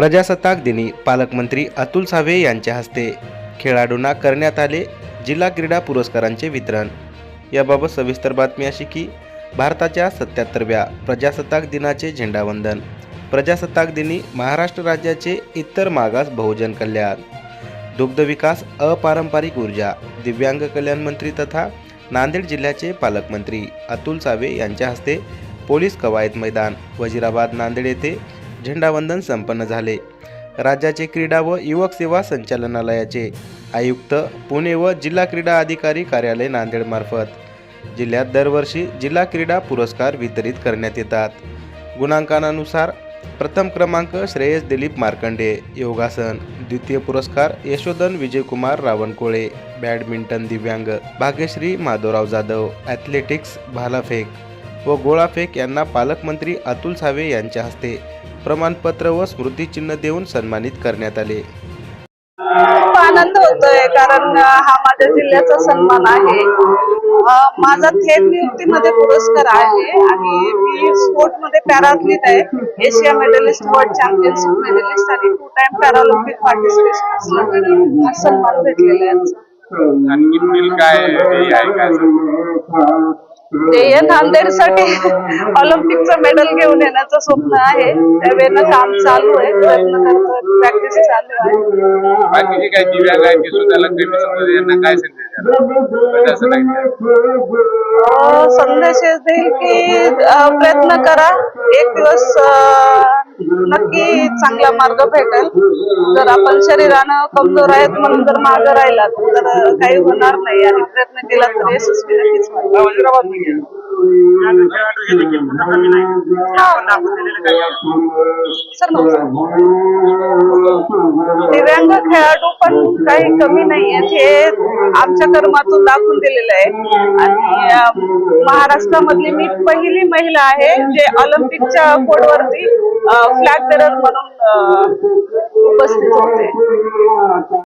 प्रजासत्ताक दिनी पालकमंत्री अतुल सावे यांच्या हस्ते खेळाडूंना करण्यात आले जिल्हा क्रीडा पुरस्कारांचे वितरण. याबाबत सविस्तर बातमी अशी की भारताच्या सत्याहत्तरव्या प्रजासत्ताक दिनाचे झेंडावंदन. प्रजासत्ताक दिनी महाराष्ट्र राज्याचे इतर मागास बहुजन कल्याण. दुग्धविकास अपारंपरिक ऊर्जा दिव्यांग कल्याण मंत्री तथा नांदेड जिल्ह्याचे पालकमंत्री अतुल सावे यांच्या हस्ते पोलीस कवायत मैदान वजिराबाद नांदेड येथे झेंडावंदन संपन्न झाले. राज्याचे क्रीडा व युवक सेवा संचालनालयाचे आयुक्त पुणे व जिल्हा क्रीडा अधिकारी कार्यालय नांदेडमार्फत जिल्ह्यात दरवर्षी जिल्हा क्रीडा पुरस्कार वितरित करण्यात येतात. गुणांकनानुसार प्रथम क्रमांक श्रेयस दिलीप मार्कंडे योगासन द्वितीय पुरस्कार यशोधन विजयकुमार रावणकोळे बॅडमिंटन दिव्यांग भाग्यश्री माधवराव जाधव ॲथलेटिक्स भालाफेक व गोळाफेक यांना पालकमंत्री अतुल सावे यांच्या हस्ते प्रमाणपत्र व स्मृतिचिन्ह देऊन सन्मानित करण्यात आले. खूप आनंद होतोय कारण हा माझ्या जिल्ह्याचा सन्मान आहे. माझा थेट नियुक्तीमध्ये पुरस्कार आहे आणि मी स्पोर्टमध्ये पॅराथलीट आहे. Asia medallist world championship medallist आणि टू टाइम पॅरालिम्पिक पार्टिसिपेशन हा सन्मान भेटलेला आहे काय ध्येय नांदेडसाठी ऑलिम्पिकचं मेडल घेऊन येण्याचं स्वप्न आहे त्यावेळेला काम चालू आहे प्रयत्न करतोय प्रॅक्टिस चालू आहे. बाकीचे काही दिव्यांग आहेत ते सुद्धा लक्ष्मी यांना काय संदेश द्याल? असं नाही. अ, संदेश हेच देईल की अ, प्रयत्न करा. एक दिवस अ, नक्की चांगला मार्ग भेटेल. जर आपण शरीरानं कमजोर आहेत म्हणून जर मागं राहिला तर काही होणार नाही आणि प्रयत्न केला तर यशस्वी नक्कीच होईल. सर नमस्कार. दिव्यांग खेळाडू पण काही कमी नाही आहेत हे आमच्या कर्मातून दाखवून दिलेलं आहे. आणि महाराष्ट्रामधली मी पहिली महिला आहे जे ऑलिम्पिकच्या कोडवरती फ्लॅग बेरर म्हणून उपस्थित होते.